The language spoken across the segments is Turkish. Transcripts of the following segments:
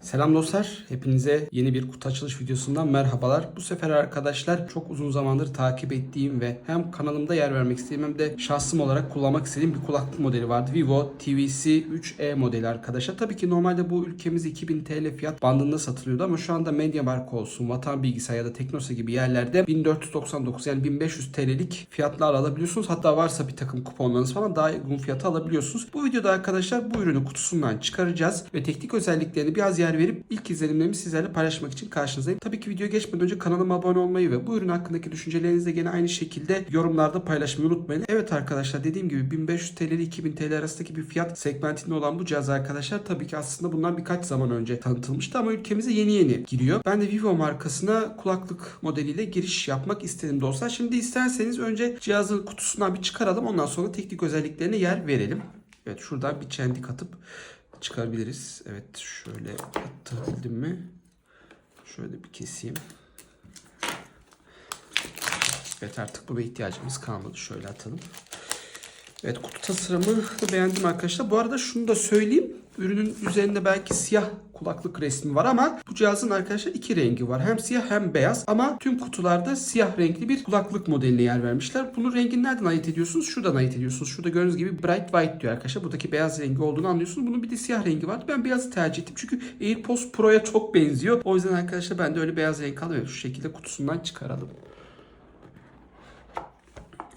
Selam dostlar. Hepinize yeni bir kutu açılış videosundan merhabalar. Bu sefer arkadaşlar çok uzun zamandır takip ettiğim ve hem kanalımda yer vermek istediğim hem de şahsım olarak kullanmak istediğim bir kulaklık modeli vardı. Vivo TVC 3E modeli arkadaşlar. Tabii ki normalde bu ülkemiz 2000 TL fiyat bandında satılıyordu ama şu anda Mediamarkt olsun, Vatan Bilgisayar ya da Teknosa gibi yerlerde 1499 yani 1500 TL'lik fiyatlar alabiliyorsunuz. Hatta varsa bir takım kuponlarınız falan daha uygun fiyata alabiliyorsunuz. Bu videoda arkadaşlar bu ürünü kutusundan çıkaracağız ve teknik özelliklerini biraz yer verip ilk izlenimlerimi sizlerle paylaşmak için karşınızdayım. Tabii ki videoya geçmeden önce kanalıma abone olmayı ve bu ürün hakkındaki düşüncelerinizi de gene aynı şekilde yorumlarda paylaşmayı unutmayın. Evet arkadaşlar dediğim gibi 1500 TL ile 2000 TL arasındaki bir fiyat segmentinde olan bu cihaz arkadaşlar tabii ki aslında bundan birkaç zaman önce tanıtılmıştı ama ülkemize yeni yeni giriyor. Ben de Vivo markasına kulaklık modeliyle giriş yapmak istedim dostlar. Şimdi isterseniz önce cihazın kutusundan bir çıkaralım ondan sonra teknik özelliklerine yer verelim. Evet şuradan bir çendik atıp çıkarabiliriz. Evet şöyle attabildim mi? Şöyle bir keseyim. Evet artık buna ihtiyacımız kalmadı. Şöyle atalım. Evet kutu tasarımı beğendim arkadaşlar. Bu arada şunu da söyleyeyim. Ürünün üzerinde belki siyah kulaklık resmi var ama bu cihazın arkadaşlar iki rengi var. Hem siyah hem beyaz ama tüm kutularda siyah renkli bir kulaklık modeline yer vermişler. Bunu rengini nereden ayırt ediyorsunuz? Şuradan ayırt ediyorsunuz. Şurada gördüğünüz gibi bright white diyor arkadaşlar. Buradaki beyaz rengi olduğunu anlıyorsunuz. Bunun bir de siyah rengi vardı. Ben beyazı tercih ettim. Çünkü AirPods Pro'ya çok benziyor. O yüzden arkadaşlar ben de öyle beyaz renk aldım. Şu şekilde kutusundan çıkaralım.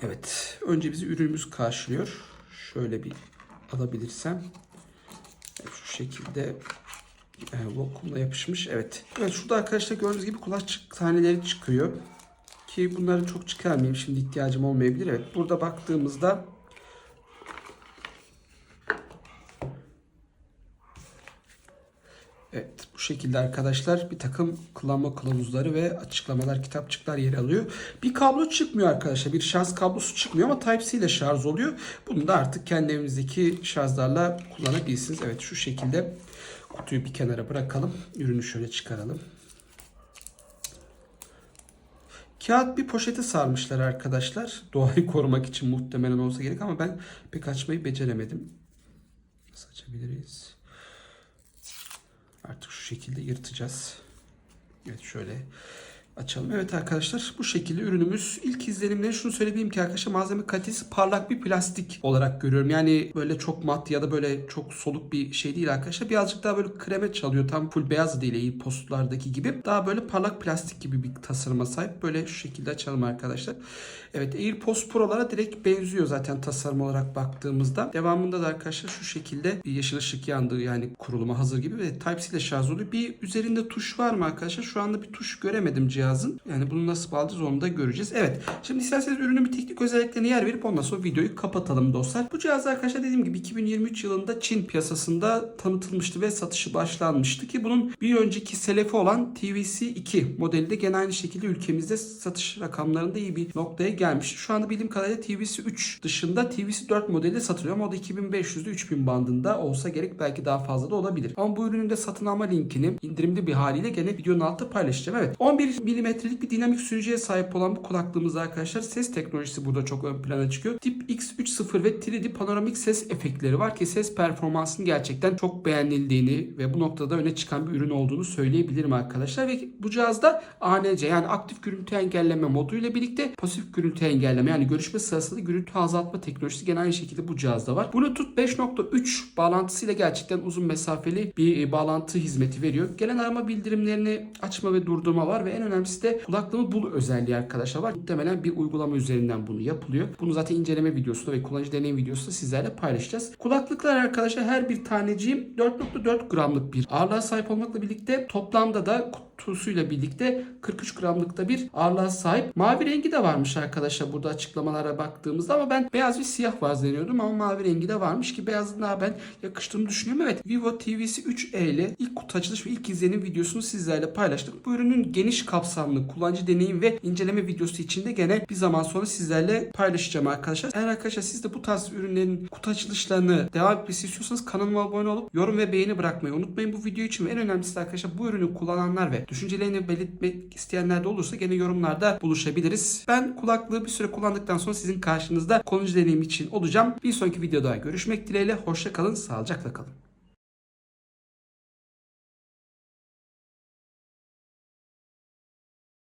Evet. Önce bizi ürünümüz karşılıyor. Şöyle bir alabilirsem. Şu şekilde e, yapışmış. Evet. Evet şurada arkadaşlar gördüğünüz gibi kulakçık taneleri çıkıyor. Ki bunları çok çıkarmayayım. Şimdi ihtiyacım olmayabilir. Evet. Burada baktığımızda Evet bu şekilde arkadaşlar bir takım kullanma kılavuzları ve açıklamalar kitapçıklar yer alıyor. Bir kablo çıkmıyor arkadaşlar. Bir şarj kablosu çıkmıyor ama Type-C ile şarj oluyor. Bunu da artık kendi evimizdeki şarjlarla kullanabilirsiniz. Evet şu şekilde kutuyu bir kenara bırakalım. Ürünü şöyle çıkaralım. Kağıt bir poşete sarmışlar arkadaşlar. Doğayı korumak için muhtemelen olsa gerek ama ben pek açmayı beceremedim. Nasıl açabiliriz? Artık şu şekilde yırtacağız. Evet şöyle açalım. Evet arkadaşlar bu şekilde ürünümüz. İlk izlenimleri şunu söyleyeyim ki arkadaşlar malzeme kalitesi parlak bir plastik olarak görüyorum. Yani böyle çok mat ya da böyle çok soluk bir şey değil arkadaşlar. Birazcık daha böyle kreme çalıyor. Tam full beyaz değil iyi postlardaki gibi. Daha böyle parlak plastik gibi bir tasarıma sahip. Böyle şu şekilde açalım arkadaşlar. Evet AirPods Pro'lara direkt benziyor zaten tasarım olarak baktığımızda. Devamında da arkadaşlar şu şekilde bir yeşil ışık yandığı yani kuruluma hazır gibi ve Type-C ile şarj oluyor. Bir üzerinde tuş var mı arkadaşlar? Şu anda bir tuş göremedim cihazın. Yani bunu nasıl bağlayacağız onu da göreceğiz. Evet. Şimdi isterseniz ürünün bir teknik özelliklerine yer verip ondan sonra videoyu kapatalım dostlar. Bu cihaz arkadaşlar dediğim gibi 2023 yılında Çin piyasasında tanıtılmıştı ve satışı başlanmıştı ki bunun bir önceki selefi olan TVC 2 modeli de gene aynı şekilde ülkemizde satış rakamlarında iyi bir noktaya gelmiş. Şu anda bildiğim kadarıyla TVC 3 dışında TVC 4 modeli de satılıyor ama o da 2500'de 3000 bandında olsa gerek belki daha fazla da olabilir. Ama bu ürünün de satın alma linkini indirimli bir haliyle gene videonun altında paylaşacağım. Evet 11 milimetrelik bir dinamik sürücüye sahip olan bu kulaklığımız arkadaşlar ses teknolojisi burada çok ön plana çıkıyor. Tip X3.0 ve 3D panoramik ses efektleri var ki ses performansının gerçekten çok beğenildiğini ve bu noktada öne çıkan bir ürün olduğunu söyleyebilirim arkadaşlar. Ve bu cihazda ANC yani aktif gürültü engelleme moduyla birlikte pasif gürültü engelleme yani görüşme sırasında gürültü azaltma teknolojisi gene aynı şekilde bu cihazda var. Bluetooth 5.3 bağlantısıyla gerçekten uzun mesafeli bir e, bağlantı hizmeti veriyor. Gelen arama bildirimlerini açma ve durdurma var ve en önemlisi de kulaklığımı bul özelliği arkadaşlar var. Muhtemelen bir uygulama üzerinden bunu yapılıyor. Bunu zaten inceleme videosunda ve kullanıcı deneyim videosunda sizlerle paylaşacağız. Kulaklıklar arkadaşlar her bir taneciğim 4.4 gramlık bir ağırlığa sahip olmakla birlikte toplamda da kutusuyla birlikte 43 gramlıkta bir ağırlığa sahip. Mavi rengi de varmış arkadaşlar burada açıklamalara baktığımızda ama ben beyaz ve siyah var zannediyordum ama mavi rengi de varmış ki beyazın daha ben yakıştığını düşünüyorum. Evet Vivo TVC 3e ile ilk kutu açılış ve ilk izlenim videosunu sizlerle paylaştık. Bu ürünün geniş kapsamlı kullanıcı deneyim ve inceleme videosu için de gene bir zaman sonra sizlerle paylaşacağım arkadaşlar. Eğer arkadaşlar siz de bu tarz ürünlerin kutu açılışlarını devam etmesi istiyorsanız kanalıma abone olup yorum ve beğeni bırakmayı unutmayın bu video için ve en önemlisi arkadaşlar bu ürünü kullananlar ve düşüncelerini belirtmek isteyenler de olursa gene yorumlarda buluşabiliriz. Ben kulaklığı bir süre kullandıktan sonra sizin karşınızda kullanıcı deneyim için olacağım. Bir sonraki videoda görüşmek dileğiyle. Hoşça kalın, sağlıcakla kalın.